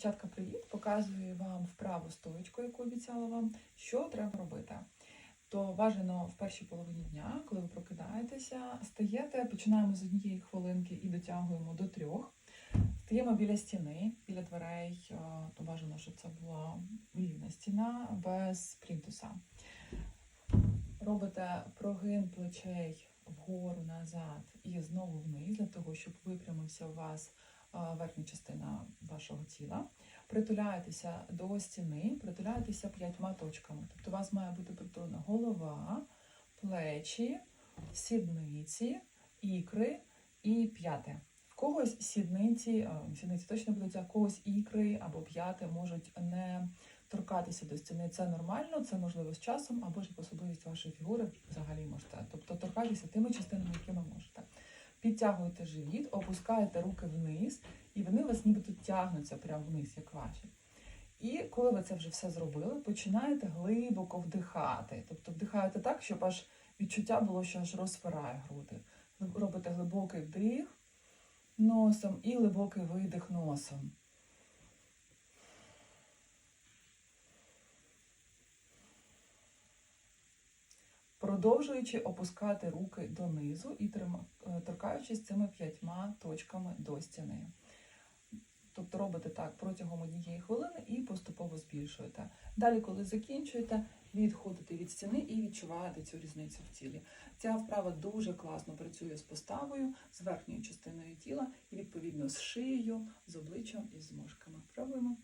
Дівчатка, привіт! Показую вам вправу стоечку, яку обіцяла вам, що треба робити. То бажано в першій половині дня, коли ви прокидаєтеся, стаєте, починаємо з однієї хвилинки і дотягуємо до трьох. Стаємо біля стіни, біля дверей, е, то бажано, щоб це була вільна стіна без плінтуса. Робите прогин плечей вгору назад і знову вниз, для того, щоб випрямився у вас верхня частина вашого тіла. Притуляєтеся до стіни, притуляєтеся п'ятьма точками. Тобто у вас має бути притулена голова, плечі, сідниці, ікри і п'яти. В когось сідниці, е, сідниці точно будуть, а в когось ікри або п'яти можуть не торкатися до стіни. Це нормально, це можливо з часом, або ж особливість вашої фігури взагалі можете. Тобто торкайтеся тими частинами, якими можете. Підтягуєте живіт, опускаєте руки вниз, і вони вас нібито тягнуться прямо вниз, як ваші. І коли ви це вже все зробили, починаєте глибоко вдихати. Тобто вдихаєте так, щоб аж відчуття було, що аж розпирає груди. Робите глибокий вдих носом і глибокий видих носом. Продовжуючи опускати руки донизу і е, торкаючись цими п'ятьма точками до стіни. Тобто робите так протягом однієї хвилини і поступово збільшуєте. Далі, коли закінчуєте, відходите від стіни і відчуваєте цю різницю в тілі. Ця вправа дуже класно працює з поставою, з верхньою частиною тіла і відповідно з шиєю, з обличчям і з зможками. Пробуємо.